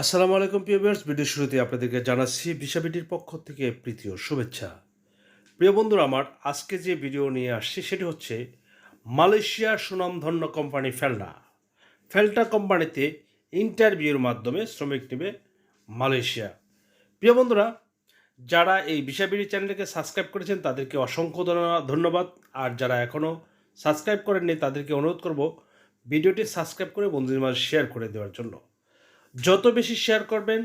আসসালামু আলাইকুম, প্রিয় ভিউয়ার্স। ভিডিও শুরুতে আপনাদেরকে জানাচ্ছি বিশাবিটির পক্ষ থেকে প্রীতি ও শুভেচ্ছা। প্রিয় বন্ধুরা, আমার আজকে যে ভিডিও নিয়ে আসছি, সেটি হচ্ছে মালয়েশিয়ার সুনামধন্য কোম্পানি ফেলনা। ফেলটা কোম্পানিতে ইন্টারভিউর মাধ্যমে শ্রমিক নেবে মালয়েশিয়া। প্রিয় বন্ধুরা, যারা এই বিশাবিড়ি চ্যানেলকে সাবস্ক্রাইব করেছেন, তাদেরকে অসংখ্য ধন্যবাদ। আর যারা এখনও সাবস্ক্রাইব করেননি, তাদেরকে অনুরোধ করব ভিডিওটি সাবস্ক্রাইব করে বন্ধুদের মাঝে শেয়ার করে দেওয়ার জন্য। যত বেশি শেয়ার করবেন,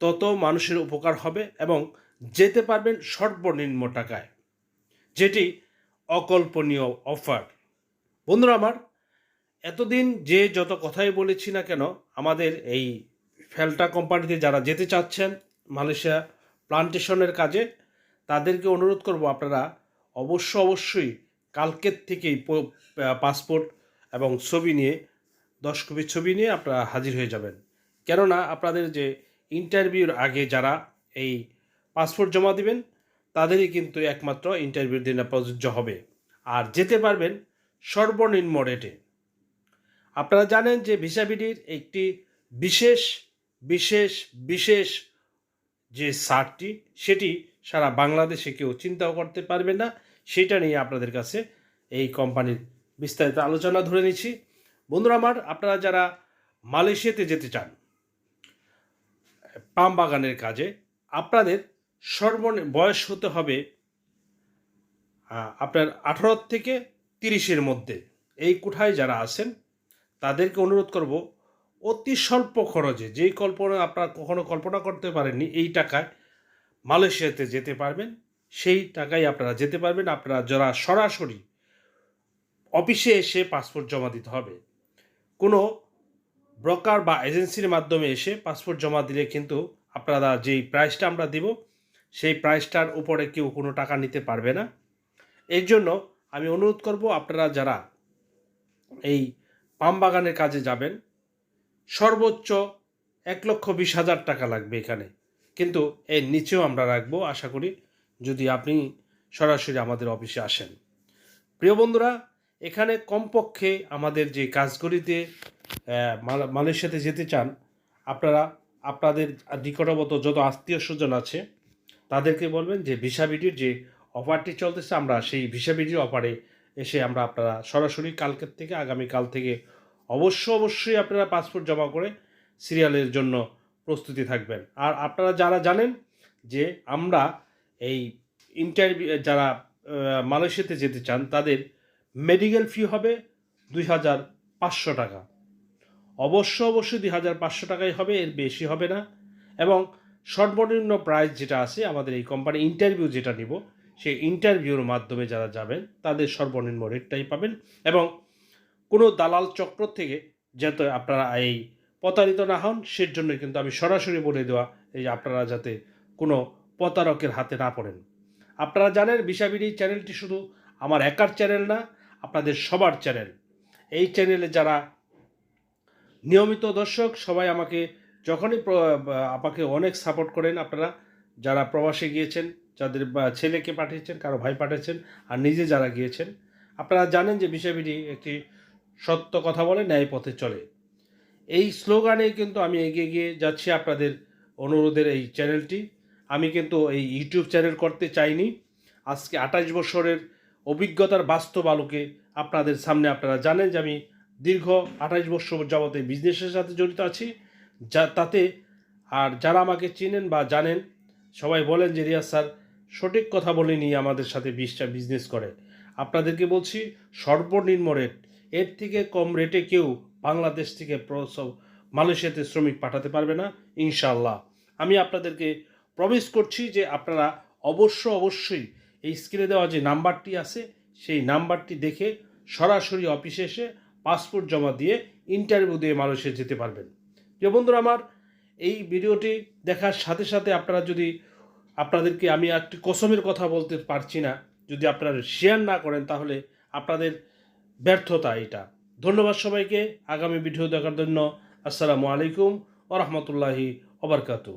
তত মানুষের উপকার হবে এবং যেতে পারবেন সর্বনিম্ন টাকায়। যেটি অকল্পনীয় অফার বন্ধুরা আমার, এতদিন যে যত কথাই বলেছি না কেন, আমাদের এই ফেলটা কোম্পানিতে যারা যেতে চাচ্ছেন, মালয়েশিয়া প্লান্টেশনের কাজে, তাদেরকে অনুরোধ করব আপনারা অবশ্য অবশ্যই কালকের থেকেই পাসপোর্ট এবং ছবি নিয়ে, দশ কপি ছবি নিয়ে আপনারা হাজির হয়ে যাবেন। কেননা আপনাদের যে ইন্টারভিউর আগে যারা এই পাসপোর্ট জমা দিবেন, তাদেরই কিন্তু একমাত্র ইন্টারভিউর দিনে প্রযোজ্য হবে। আর যেতে পারবেন সর্বনিম্ন রেটে আপনারা জানেন যে ভিসাবিডির একটি বিশেষ বিশেষ বিশেষ যে সারটি, সেটি সারা বাংলাদেশে কেউ চিন্তাও করতে পারবে না। সেটা নিয়ে আপনাদের কাছে এই কোম্পানির বিস্তারিত আলোচনা ধরে নিচ্ছি। বন্ধুরা আমার, আপনারা যারা মালয়েশিয়াতে যেতে চান পাম বাগানের কাজে। আপনাদের সর্বন, বয়স হতে হবে আপনার আঠারো থেকে তিরিশের মধ্যে। এই কোঠায় যারা আছেন, তাদেরকে অনুরোধ করব, অতি স্বল্প খরচে, যেই কল্পনা আপনারা কখনো কল্পনা করতে পারেননি, এই টাকায় মালয়েশিয়াতে যেতে পারবেন, সেই টাকায় আপনারা যেতে পারবেন। আপনারা যারা সরাসরি অফিসে এসে পাসপোর্ট জমা দিতে হবে, কোনো ব্রোকার বা এজেন্সির মাধ্যমে এসে পাসপোর্ট জমা দিলে কিন্তু আপনারা যেই প্রাইসটা আমরা দিব, সেই প্রাইসটার উপরে কেউ কোনো টাকা নিতে পারবে না। এর জন্য আমি অনুরোধ করব, আপনারা যারা এই পাম বাগানের কাজে যাবেন, সর্বোচ্চ এক লক্ষ বিশ হাজার টাকা লাগবে এখানে। কিন্তু এর নিচেও আমরা রাখব, আশা করি যদি আপনি সরাসরি আমাদের অফিসে আসেন। প্রিয় বন্ধুরা, এখানে কমপক্ষে আমাদের যে কাজগুলিতে মালয়েশিয়াতে যেতে চান, আপনারা, আপনাদের নিকটবর্ত যত আত্মীয় স্বজন আছে, তাদেরকে বলবেন যে ভিসা বিডির যে অফারটি চলতেছে, আমরা সেই ভিসা বিডির অফারে এসে আমরা আপনারা সরাসরি কালকের থেকে, আগামীকাল থেকে অবশ্য অবশ্যই আপনারা পাসপোর্ট জমা করে সিরিয়ালের জন্য প্রস্তুতি থাকবেন। আর আপনারা যারা জানেন যে আমরা এই ইন্টারভিউ যারা মালয়েশিয়াতে যেতে চান, তাদের মেডিকেল ফি হবে দুই হাজার পাঁচশো টাকা। অবশ্য অবশ্যই দুই হাজার পাঁচশো টাকাই হবে, এর বেশি হবে না। এবং সর্বনিম্ন প্রাইস যেটা আছে, আমাদের এই কোম্পানি ইন্টারভিউ যেটা নিব, সেই ইন্টারভিউর মাধ্যমে যারা যাবেন, তাদের সর্বনিম্ন রেটটাই পাবেন। এবং কোনো দালাল চক্র থেকে যাতে আপনারা এই প্রতারিত না হন সের জন্য কিন্তু আমি সরাসরি বলে দেওয়া, এই আপনারা যাতে কোনো প্রতারকের হাতে না পড়েন। আপনারা জানেন বিশাবিডি চ্যানেলটি শুধু আমার একার চ্যানেল না, আপনাদের সবার চ্যানেল এই চ্যানেলে যারা নিয়মিত দর্শক সবাই আমাকে যখনই আমাকে অনেক সাপোর্ট করেন আপনারা, যারা প্রবাসে গিয়েছেন, যাদের ছেলেকে পাঠিয়েছেন, কারও ভাই পাঠিয়েছেন, আর নিজে যারা গিয়েছেন, আপনারা জানেন যে বিষয়বিধি একটি সত্য কথা বলে, ন্যায় পথে চলে। এই স্লোগানে কিন্তু আমি এগিয়ে গিয়ে যাচ্ছি আপনাদের অনুরোধের এই চ্যানেলটি। আমি কিন্তু এই ইউটিউব চ্যানেল করতে চাইনি। আজকে আঠাশ বছরের অভিজ্ঞতার বাস্তব আলোকে আপনাদের সামনে আপনারা জানেন যে আমি দীর্ঘ আঠাশ বছর যাবতে বিজনেসের সাথে জড়িত আছি। যা, তাতে আর যারা আমাকে চিনেন বা জানেন, সবাই বলেন যে রিয়াজ স্যার সঠিক কথা বলেনি আমাদের সাথে বিশটা বিজনেস করে। আপনাদেরকে বলছি, সর্বনিম্ন রেট এর থেকে কম রেটে কেউ বাংলাদেশ থেকে মালয়েশিয়াতে শ্রমিক পাঠাতে পারবে না ইনশাল্লাহ আমি আপনাদেরকে প্রমিস করছি যে আপনারা অবশ্য অবশ্যই এই স্ক্রিনে দেওয়া যে নাম্বারটি আছে, সেই নাম্বারটি দেখে সরাসরি অফিসে এসে পাসপোর্ট জমা দিয়ে ইন্টারভিউ দিয়ে মালয়েশিয়া যেতে পারবেন। প্রিয় বন্ধুরা আমার, এই ভিডিওটি দেখার সাথে সাথে আপনারা যদি আপনাদেরকে আমি একটি কসমের কথা বলতে পারছি না, যদি আপনারা শেয়ার না করেন তাহলে আপনাদের ব্যর্থতা এটা। ধন্যবাদ সবাইকে, আগামী ভিডিও দেখার জন্য আসসালামু আলাইকুম ও রহমতুল্লাহি ওবরকাতু